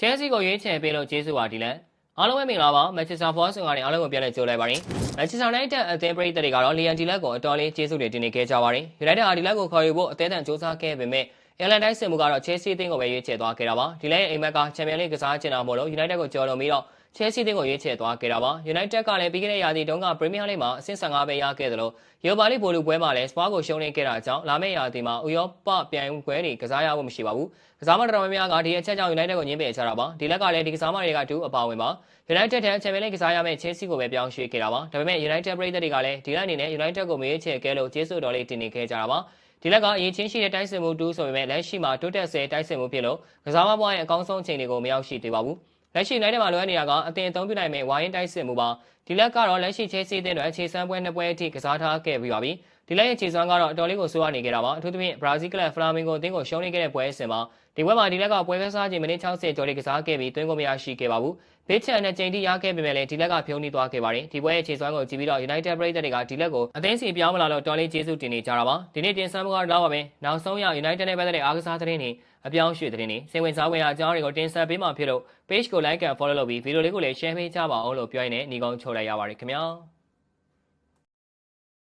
ချဲစီကိုရွေးချယ်ပေးလို့ကျေးဇူးပါဒီလန်အားလုံးပဲမင်္ဂလာပါမန်ချက်စတာဖော့ဆန်ကနေအားလုံးကိုပြန်လည်ကြိုလိုက်ပါရင်မန်ချက်စတာနိုင်တဲ့အသင်းပရိသတ်တွေကတော့လီယန်ဒီလက်ကိုအတော်လေးကျေးဇူးတွေတင်နေခဲ့ကြပါတယ်ယူနိုက်တက်ဟာဒီလက်ကိုခေါ်ယူဖို့အသေးအံစူးစမ်းခဲ့ပေမဲ့အယ်လန်တိုင်းစင်မှုကတော့ချဲစီအသင်းကိုပဲရွေးချယ်သွားခဲ့တာပါဒီလက်ရဲ့အိမ်မက်ကချန်ပီယံလိကစားချင်တာမို့လို့ယူနိုက်တက်ကိုကြော်လွန်ပြီးတော့ ချဲစီအသင်းကိုရွေးချယ်သွားခဲ့တာပါယူနိုက်တက်ကလည်းပြီးခဲ့တဲ့ရာသီတုန်းကပရီးမီးယားလိမှာအဆင့်15ပဲရခဲ့တယ်လို့ယူပါလီဘိုလူပွဲမှာလည်းစပါကိုရှုံးနေခဲ့တာကြောင့်လာမယ့်ရာသီမှာဥရောပပြိုင်ပွဲတွေကစားရဖို့မရှိပါဘူးကစားမတော်တော်များများကဒီအချက်ကြောင့်ယူနိုက်တက်ကိုညှင်းပယ်ချတာပါဒီလက်ကလည်းဒီကစားမတွေကတူအပါဝင်ပါ United ထက်ချန်ပီယံလိကစားရမယ့် Chelsea ကိုပဲပြောင်းရွှေ့ခဲ့တာပါဒါပေမဲ့ United ပရိသတ်တွေကလည်းဒီလက်အနေနဲ့ United ကိုမေးချယ်ခဲ့လို့ကျေးဇူးတော်လေးတင်နေခဲ့ကြတာပါဒီလက်ကအရင်ချင်းရှိတဲ့တိုက်စစ်မှုတူးဆိုပေမဲ့လက်ရှိမှာတိုးတက်ဆဲတိုက်စစ်မှုဖြစ်လို့ကစားမပွားရဲ့အကောင်းဆုံးချိန်တွေကိုမရောက်ရှိသေးပါဘူး လက်ရှိနိုင်တဲ့မှာလိုအပ်နေတာကအသင်အသုံးပြုနိုင်မယ့်ဝိုင်းတိုက်စစ်မှုပါဒီလက်ကတော့လက်ရှိ Chelsea တဲ့အတွက်ခြေစမ်းပွဲနှစ်ပွဲအထိကစားထားခဲ့ပြီးပါပြီ ဒီလက်ရဲ့ခြေစွမ်းကတော့အတော်လေးကိုဆိုးရနေခဲ့တာပါအထူးသဖြင့်ဘရာဇီးကလပ်ဖလာမင်ဂိုအသင်းကိုရှုံးနေခဲ့တဲ့ပွဲအစင်မှာဒီပွဲမှာဒီလက်ကပွဲကစားချိန်မိနစ်60ကျော်လေးကစားခဲ့ပြီးသွင်းကိုမရရှိခဲ့ပါဘူးဘေးချန်နဲ့ချိန်ထိရခဲ့ပေမဲ့လည်းဒီလက်ကဖြုံးနေသွားခဲ့ပါတယ်ဒီပွဲရဲ့ခြေစွမ်းကိုကြည့်ပြီးတော့ United ပရိသတ်တွေကဒီလက်ကိုအသင်းစီပြောင်းမလာတော့တော်လေးကျေးဇူးတင်နေကြတာပါဒီနေ့တင်ဆက်မှုကတော့ပါပဲနောက်ဆုံးရ United နဲ့ပတ်သက်တဲ့အားကစားသတင်းတွေအပြောင်းရွှေ့သတင်းတွေစိတ်ဝင်စားဖွယ်ရာအကြောင်းတွေကိုတင်ဆက်ပေးမှာဖြစ်လို့ page ကို like and follow လုပ်ပြီးဗီဒီယိုလေးကိုလည်း share ပေးကြပါအောင်လို့ပြောရင်းနဲ့ညီကုန်းချုပ်လိုက်ရပါတယ်ခင်ဗျာ